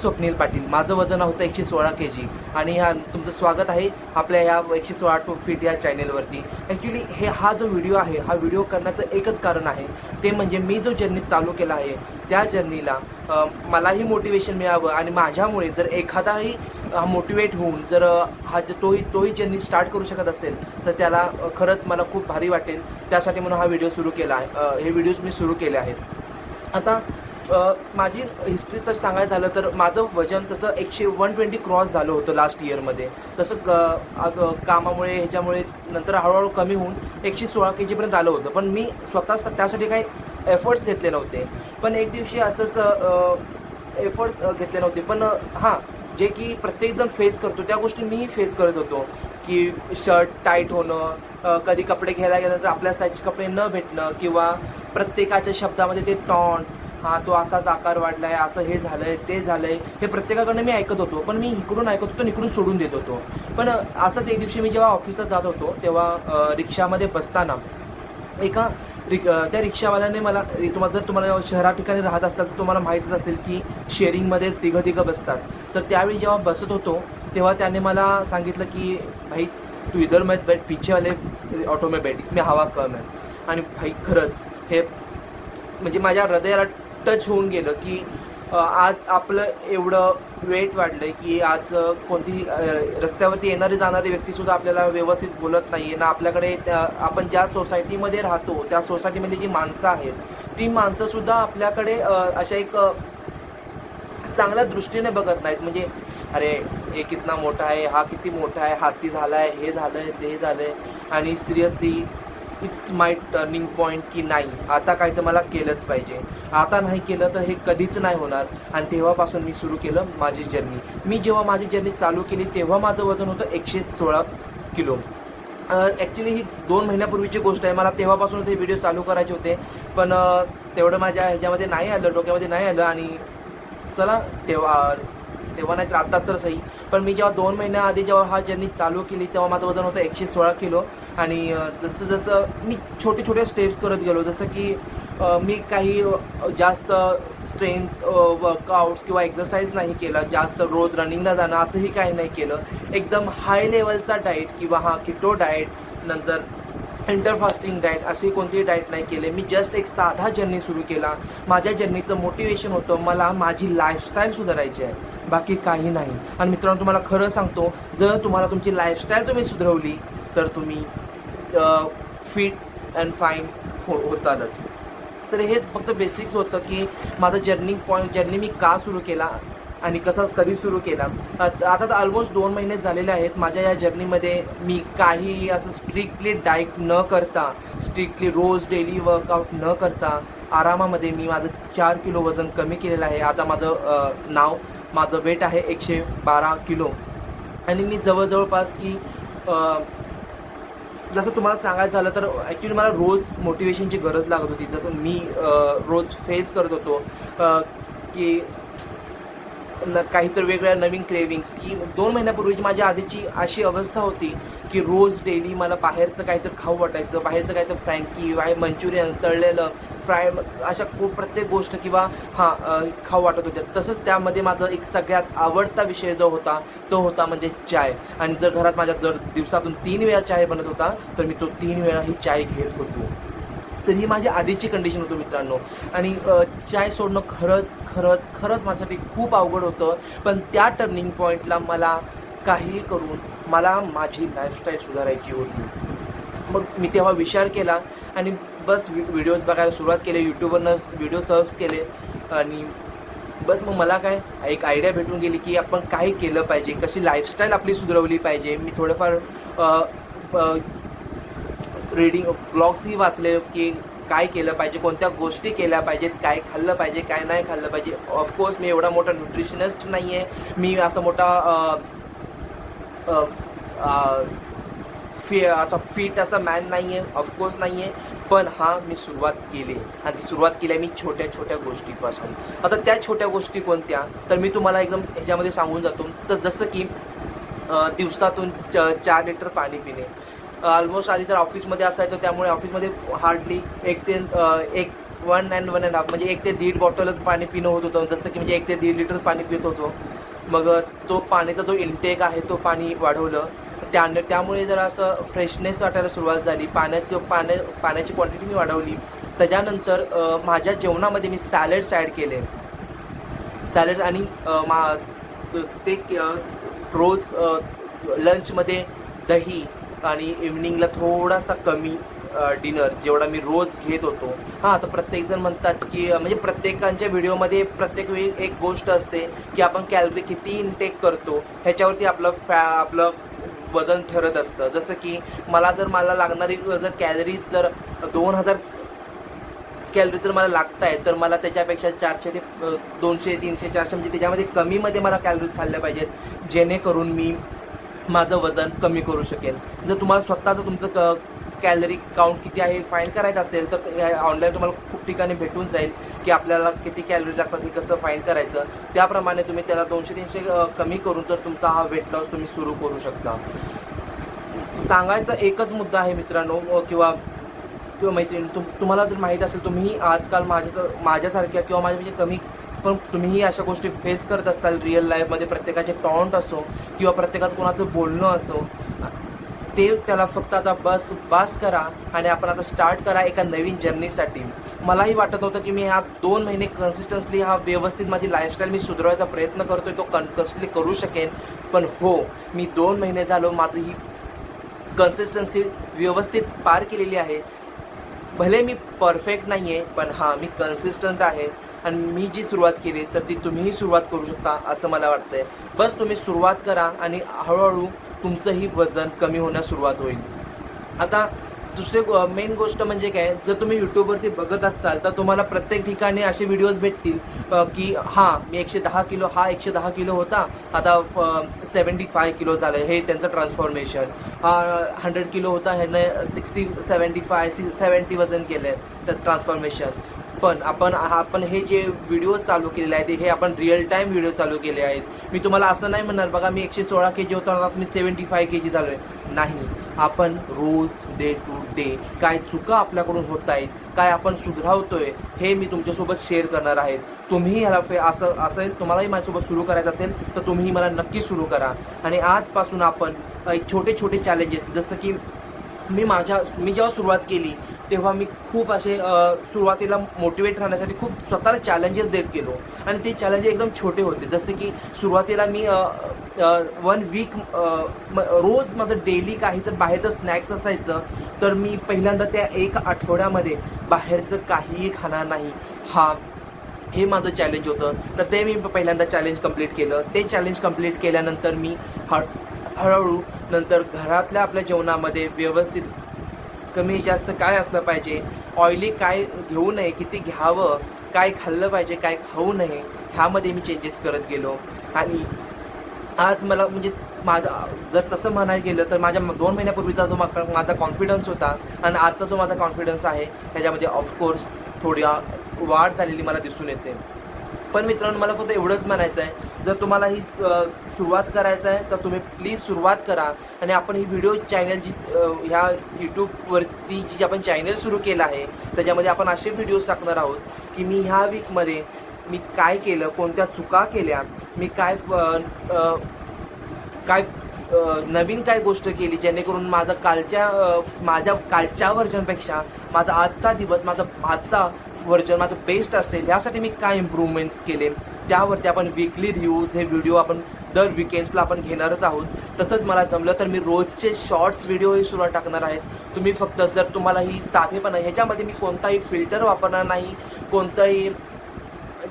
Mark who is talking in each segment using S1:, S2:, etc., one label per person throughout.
S1: स्वप्नील पाटील माझं वजन होतं एकशे सोळा के जी आणि ह्या तुमचं स्वागत आहे आपल्या ह्या एकशे सोळा टू फिट या चॅनेलवरती. ॲक्च्युली हे हा जो व्हिडिओ आहे हा व्हिडिओ करण्याचं एकच कारण आहे. ते म्हणजे मी जो जर्नी चालू केला आहे त्या जर्नीला मलाही मोटिवेशन मिळावं आणि माझ्यामुळे जर एखादाही मोटिवेट होऊन जर हा जो तोही तोही जर्नी स्टार्ट करू शकत असेल तर त्याला खरंच मला खूप भारी वाटेल. त्यासाठी म्हणून हा व्हिडिओ सुरू केला आहे. हे व्हिडिओज मी सुरू केले आहेत. आता माझी हिस्ट्री तर सांगायचं झालं तर माझं वजन तसं एकशे वन ट्वेंटी क्रॉस झालं होतं लास्ट इयरमध्ये तसं क कामामुळे ह्याच्यामुळे नंतर हळूहळू कमी होऊन एकशे सोळा के जीपर्यंत आलं होतं. पण मी स्वतः त्यासाठी काही एफर्ट्स घेतले नव्हते. पण एक दिवशी असंच एफर्ट्स घेतले नव्हते. पण हां जे की प्रत्येकजण फेस करतो त्या गोष्टी मीही फेस करत होतो. की शर्ट टाईट होणं कधी कपडे घ्यायला गेलं तर आपल्या साईजचे कपडे न भेटणं किंवा प्रत्येकाच्या शब्दामध्ये ते टॉन्ट हा तो असाच आकार वाढलाय असं हे झालंय ते झालंय. हे प्रत्येकाकडनं मी ऐकत होतो पण मी इकडून ऐकत होतो इकडून सोडून देत होतो. पण असंच एक दिवशी मी जेव्हा ऑफिसला जात होतो तेव्हा रिक्षामध्ये बसताना एका रिक त्या रिक्षावाल्याने मला तुम्हाला जर तुम्हाला शहरा ठिकाणी राहत असतात तर तुम्हाला माहीतच असेल की शेअरिंगमध्ये तिघं तिघं बसतात. तर त्यावेळी जेव्हा बसत होतो तेव्हा त्याने मला सांगितलं की भाई तू इधर मत बैठ पीछे वाले ऑटो में बैठ इसमें हवा कम है. आणि भाई खरंच हे म्हणजे माझ्या हृदयाला टच होऊन गेलं की आज आपलं एवढं वेट वाढलंय की आज कोणती रस्त्यावरती येणारी जाणारी व्यक्तीसुद्धा आपल्याला व्यवस्थित बोलत नाही ना आपल्याकडे आपण ज्या सोसायटीमध्ये राहतो त्या सोसायटीमध्ये जी माणसं आहेत ती माणसंसुद्धा आपल्याकडे अशा एक चांगल्या दृष्टीने बघत नाहीत. म्हणजे अरे हे कितना मोठा आहे हा किती मोठा आहे हाती झाला आहे हे झालं आहे ते झालं आहे आणि seriously it's my turning point की नाही. आता काय तर मला केलंच पाहिजे. आता नाही केलं तर हे कधीच नाही होणार. आणि तेव्हापासून मी सुरू केलं माझी जर्नी मी जेव्हा माझी जर्नी चालू केली तेव्हा माझं वजन होतं एकशे सोळा किलो. ॲक्च्युली ही दोन महिन्यापूर्वीची गोष्ट आहे. मला तेव्हापासून ते व्हिडिओ चालू करायचे होते. पण तेवढं माझ्या ह्याच्यामध्ये नाही आलं डोक्यामध्ये नाही आलं. आणि चला तेव्हा तेव्हा नाही तर आता तर सही. पण मी जेव्हा दोन महिन्याआधी जेव्हा हा जर्नी चालू केली तेव्हा माझं वजन होतं एकशे सोळा किलो. आणि जसं जसं मी छोटे छोटे स्टेप्स करत गेलो जसं की मी काही जास्त स्ट्रेंथ वर्कआउट्स किंवा एक्सरसाइज नाही केला जास्त रोज रनिंगला जाणं असंही काही नाही केलं. एकदम हाय लेवलचा डाएट किंवा हा किटो डाएट नंतर इंटरफास्टिंग डाएट असे कोणतेही डाएट नाही केले. मी जस्ट एक साधा जर्नी सुरू केला. माझ्या जर्नीचं मोटिवेशन होतं मला माझी लाईफस्टाईल सुधारायची आहे. बाकी काही नाही. आणि मित्रांनो तुम्हाला खरं सांगतो जर तुम्हाला तुमची लाईफस्टाईल तुम्ही सुधारवली तर तुम्ही फिट अँड फाईन हो होतालच. तर हेच फक्त बेसिक्स होतं की माझं जर्नी पॉईंट जर्नी मी का सुरू केला आणि कसा कधी सुरू केला. आता तर ऑलमोस्ट दोन महिने झालेले आहेत. माझ्या या जर्नीमध्ये मी काही असं स्ट्रिक्टली डाईट न करता स्ट्रिक्टली रोज डेली वर्कआउट न करता आरामामध्ये मी माझं चार किलो वजन कमी केलेलं आहे. आता माझं नाव माझं वेट आहे एकशे बारा किलो. आणि मी जवळजवळपास की जसं तुम्हाला सांगायचं झालं तर ॲक्च्युली मला रोज मोटिवेशनची गरज लागत होती. जसं मी रोज फेस करत होतो की न काहीतरी वेगळ्या नवीन क्रेविंग्स की दोन महिन्यापूर्वीची माझ्या आधीची अशी अवस्था होती की रोज डेली मला बाहेरचं काहीतरी खाऊ वाटायचं बाहेरचं काहीतरी फ्रँकी बाहेर मंचुरियन तळलेलं फ्राय अशा खूप प्रत्येक गोष्ट किंवा हां खाऊ वाटत होत्या. तसंच त्यामध्ये माझा एक सगळ्यात आवडता विषय जो होता तो होता म्हणजे चाय. आणि जर घरात माझ्या जर दिवसातून तीन वेळा चाय बनत होता तर मी तो तीन वेळा ही चाय घेत होतो. तर ही माझी आधीची कंडिशन होतं मित्रांनो. आणि चाय सोडणं खरंच खरंच खरंच माझ्यासाठी खूप अवघड होतं. पण त्या टर्निंग पॉईंटला मला काहीही करून मला माझी लाईफस्टाईल सुधारायची होती. मग मी तेव्हा विचार केला आणि बस व्हिडिओज बघायला सुरुवात केली यूट्यूबवरनं व्हिडिओ सर्च केले. आणि बस मग मला काय एक आयडिया भेटून गेली की आपण काय केलं पाहिजे कशी लाईफस्टाईल आपली सुधारवली पाहिजे. मी थोडंफार रीडिंग ब्लॉग्सही वाचले की काय केलं पाहिजे कोणत्या गोष्टी केल्या पाहिजेत काय खाल्लं पाहिजे काय नाही खाल्लं पाहिजे. ऑफकोर्स मी एवढा मोठा न्यूट्रिशनिस्ट नाही आहे मी असं मोठा फि असा फिट असा मॅन नाही आहे ऑफकोर्स नाही आहे पण हा मी सुरुवात केली. आणि ती सुरुवात केली आहे मी छोट्या छोट्या गोष्टीपासून. आता त्या छोट्या गोष्टी कोणत्या? तर मी तुम्हाला एकदम ह्याच्यामध्ये सांगून जातो. तर जसं की दिवसातून च चार लिटर पाणी पिणे. ऑलमोस्ट आधी तर ऑफिसमध्ये असायचो त्यामुळे ऑफिसमध्ये हार्डली एक ते एक one and one and half म्हणजे एक ते दीड बॉटलच पाणी पिणं होत होतं. जसं की म्हणजे एक ते दीड लिटर पाणी पित होतो. मग तो पाण्याचा जो इंटेक आहे तो पाणी वाढवलं. त्या त्यामुळे जरा असं फ्रेशनेस वाटायला सुरुवात झाली. पाण्याचं पाण्या पाण्याची क्वांटिटी मी वाढवली. त्याच्यानंतर माझ्या जेवणामध्ये मी सॅलड्स ॲड केले. सॅलड आणि मा ते रोज लंचमध्ये दही आणि इव्हनिंगला थोडासा कमी डिनर जेवढा मी रोज घेत होतो. हां आता प्रत्येकजण म्हणतात की म्हणजे प्रत्येकांच्या व्हिडिओमध्ये प्रत्येक वेळी एक गोष्ट असते की आपण कॅलरी किती इनटेक करतो ह्याच्यावरती आपलं फॅ आपलं वजन ठरत असतं. जसं की मला जर मला लागणारी जर कॅलरीज जर दोन हजार कॅलरी जर मला लागत आहे तर मला त्याच्यापेक्षा चारशे ते दोनशे तीनशे चारशे म्हणजे त्याच्यामध्ये कमीमध्ये मला कॅलरीज खाल्ल्या पाहिजेत. जेणेकरून मी माझं वजन कमी करू शकेल. जर तुम्हाला स्वतःचं तुमचं क कॅलरी काउंट किती आहे फाईन करायचं असेल तर ऑनलाईन तुम्हाला खूप ठिकाणी भेटून जाईल की आपल्याला किती कॅलरी लागतात हे कसं फाईन करायचं. त्याप्रमाणे तुम्ही त्याला दोनशे तीनशे कमी करून तर तुमचा हा वेट लॉस तुम्ही सुरू करू शकता. सांगायचा एकच मुद्दा आहे मित्रांनो किंवा किंवा मैत्रिणी तुम तुम्हाला जर माहीत असेल तुम्ही आजकाल माझ्या माझ्यासारख्या किंवा माझ्यापेक्षा कमी पण तुम्हीही अशा गोष्टी फेस करत असाल रिअल लाईफमध्ये प्रत्येकाचे टॉन्ट असो किंवा प्रत्येकात कोणाचं बोलणं असो ते त्याला फक्त आता बस बास करा आणि आपण आता स्टार्ट करा एका नवीन जर्नीसाठी मलाही वाटत होतं की मी ह्या दोन महिने कन्सिस्टन्सली हा व्यवस्थित माझी लाईफस्टाईल मी सुधारायचा प्रयत्न करतोय तो कन करू शकेन. पण हो मी दोन महिने झालो माझं ही कन्सिस्टन्सी व्यवस्थित पार केलेली आहे. भले मी परफेक्ट नाही आहे पण हां मी कन्सिस्टंट आहे. आणि मी जी सुरुवात केली तर ती तुम्हीही सुरुवात करू शकता असं मला वाटतंय. बस तुम्ही सुरुवात करा आणि हळूहळू तुमचंही वजन कमी होण्यास सुरुवात होईल. आता दुसरे मेन गोष्ट म्हणजे काय जर तुम्ही यूट्यूबवरती बघत असाल तर तुम्हाला प्रत्येक ठिकाणी असे व्हिडिओज भेटतील की हां मी एकशे दहा किलो हा एकशे दहा किलो होता आता सेवन्टी फाय किलो झालं हे त्यांचं ट्रान्सफॉर्मेशन हा हंड्रेड किलो होता ह्याने सिक्स्टी सेवन्टी फाय सेवन्टी वजन केलं आहे तर ट्रान्सफॉर्मेशन पण आपण आपण हे जे व्हिडिओ चालू केलेले आहेत हे आपण रिअल टाईम व्हिडिओ चालू केले आहेत. मी तुम्हाला असं नाही म्हणणार बघा मी एकशे सोळा के जी होतो आता मी सेवन्टी फाय के जी झालो आहे नाही. आपण रोज डे टू डे काय चुका आपल्याकडून होत आहेत काय आपण सुधरावतोय हे मी तुमच्यासोबत शेअर करणार आहे. तुम्ही ह्याला फे- असं असेल तुम्हालाही माझ्यासोबत सुरू करायचं असेल तर तुम्ही मला नक्की सुरू करा. आणि आजपासून आपण छोटे छोटे चॅलेंजेस जसं की मी माझ्या मी जेव्हा सुरुवात केली तेव्हा मी खूप असे सुरुवातीला मोटिवेट राहण्यासाठी खूप स्वतःला चॅलेंजेस देत गेलो. आणि ते चॅलेंजेस एकदम छोटे होते. जसे की सुरुवातीला मी वन वीक रोज माझं डेली काही तर बाहेरचं स्नॅक्स असायचं तर मी पहिल्यांदा त्या एक आठवड्यामध्ये बाहेरचं काहीही खाणार नाही. हा हे माझं चॅलेंज होतं. तर ते मी पहिल्यांदा चॅलेंज कंप्लीट केलं. ते चॅलेंज कंप्लीट केल्यानंतर मी हळ हळूहळू नंतर घरातल्या आपल्या जेवणामध्ये व्यवस्थित कमी जास्त काय असलं पाहिजे? ऑइली काय घेऊ नये? किती घ्यावं? काय खाल्लं पाहिजे? काय खाऊ नये? ह्यामध्ये मी चेंजेस करत गेलो. आणि आज मला म्हणजे माझा जर तसं म्हणायला गेलं तर माझ्या दोन महिन्यापूर्वीचा जो मा- माझा कॉन्फिडन्स होता आणि आजचा जो माझा कॉन्फिडन्स आहे त्याच्यामध्ये ऑफकोर्स थोड्या वाढ झालेली मला दिसून येते. पण मित्रांनो मला फक्त एवढंच म्हणायचं आहे. जर तुम्हाला ही सुरुवात करायचं आहे तर तुम्ही प्लीज सुरुवात करा. आणि आपण ही व्हिडिओ चॅनल जी ह्या यूट्यूबवरती जी आपण चॅनल सुरू केलं आहे त्याच्यामध्ये आपण असे व्हिडिओज टाकणार आहोत की मी ह्या वीकमध्ये मी काय केलं कोणत्या चुका केल्या मी काय काय नवीन काय गोष्ट केली जेणेकरून माझं कालच्या माझ्या कालच्या वर्जनपेक्षा माझा आजचा दिवस माझा आजचा व्हर्जन माझं बेस्ट असेल. यासाठी मी काय इम्प्रूव्हमेंट्स केले? त्यावरती आपण वीकली रिव्ह्यूज हे व्हिडिओ आपण दर विकेंड्सला आपण घेणारच आहोत तसंच मला जमलं तर मी रोजचे शॉर्ट्स व्हिडिओ हे सुरुवात टाकणार आहेत तुम्ही फक्त जर तुम्हाला ही साधेपणा ह्याच्यामध्ये मी कोणताही फिल्टर वापरणार नाही कोणताही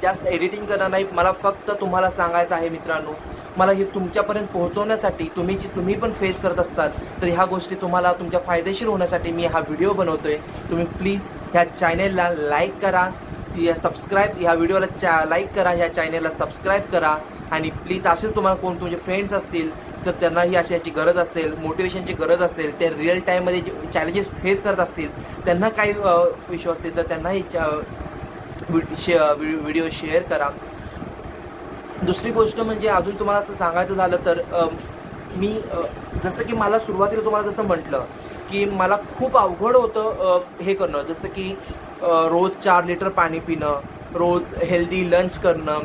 S1: जास्त एडिटिंग करणार नाही. मला फक्त तुम्हाला सांगायचं आहे मित्रांनो मला हे तुमच्यापर्यंत पोहोचवण्यासाठी तुम्ही जी तुम्ही पण फेस करत असतात तर ह्या गोष्टी तुम्हाला तुमच्या फायदेशीर होण्यासाठी मी हा व्हिडिओ बनवतो आहे तुम्ही प्लीज ह्या चॅनेलला लाईक करा. या सबस्क्राईब ह्या व्हिडिओला चा लाईक करा. ह्या चॅनेलला सबस्क्राईब करा. आणि प्लीज असेच तुम्हाला कोण तुमचे फ्रेंड्स असतील तर त्यांनाही अशी याची गरज असेल मोटिवेशनची गरज असेल ते रिअल टाईममध्ये जे चॅलेंजेस फेस करत असतील त्यांना काही इश्यू असतील तर त्यांनाही व्हिडिओ शेअर करा. दुसरी गोष्ट म्हणजे अजून तुम्हाला असं सांगायचं झालं तर मी जसं की मला सुरुवातीला तुम्हाला जसं म्हटलं की मला खूप अवघड होतं हे करणं. जसं की रोज चार लिटर पाणी पिणं रोज हेल्दी लंच करणं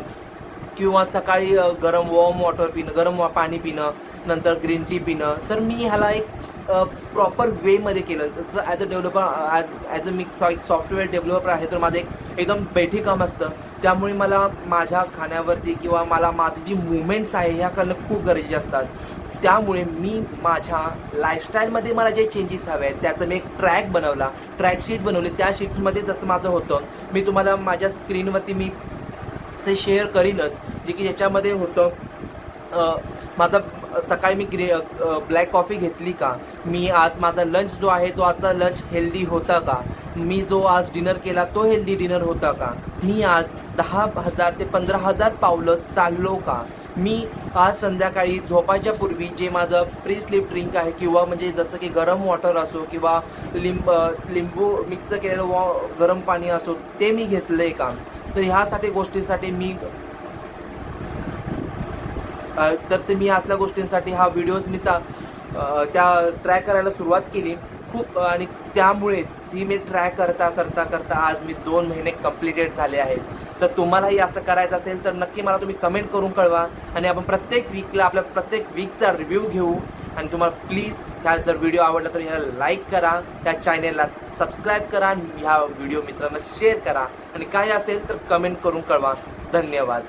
S1: किंवा सकाळी गरम वॉर्म वॉटर पिणं गरम पाणी पिणं नंतर ग्रीन टी पिणं. तर मी ह्याला एक प्रॉपर वेमध्ये केलं. जसं as a developer as a मी एक सॉफ्टवेअर डेव्हलपर आहे तर माझं एक एकदम बेठी काम असतं. त्यामुळे मला माझ्या खाण्यावरती किंवा मला माझी जी मुवमेंट्स आहे ह्या करणं खूप गरजेचे असतात. त्यामुळे मी माझ्या लाईफस्टाईलमध्ये मला जे चेंजेस हवे आहेत त्याचं मी एक ट्रॅक बनवला. ट्रॅक शीट बनवली. त्या शीट्समध्ये जसं माझं होतं मी तुम्हाला माझ्या स्क्रीनवरती मी ते शेअर करीनच जे की ज्याच्यामध्ये होतं माझा सकाळी मी ग्रे ब्लॅक कॉफी घेतली का? मी आज माझा लंच जो आहे तो आजचा लंच हेल्दी होता का? मी जो आज डिनर केला तो हेल्दी डिनर होता का? मी आज दहा हजार ते पंधरा हजार पावलं चाललो का? मी आज संध्याकाळी झोपायच्या पूर्वी जे माझं प्री स्लीप ड्रिंक आहे किंवा म्हणजे जसं की गरम वॉटर असो किंवा लिंब लिंबू मिक्स केलेलं वॉ गरम पाणी असो ते मी घेतलं आहे का तर ह्यासाठी गोष्टींसाठी मी तर ते मी असल्या गोष्टींसाठी हा व्हिडिओज मी त्या ट्राय त्या ट्रॅक करायला सुरुवात केली. खूप आणि त्यामुळेच ती मी ट्राय करता करता करता आज मी दोन महिने कम्प्लिटेड झाले आहेत. तर तुम्हालाही असं करायचं असेल तर नक्की मला तुम्ही कमेंट करून कळवा. आणि आपण प्रत्येक वीकला आपल्या प्रत्येक वीकचा रिव्ह्यू घेऊ. आणि तुम्हाला प्लीज ह्या जर व्हिडिओ आवडला तर ह्याला लाईक करा. त्या चॅनेलला सबस्क्राईब करा आणि ह्या व्हिडिओ मित्रांना शेअर करा. आणि काय असेल तर कमेंट करून कळवा. धन्यवाद.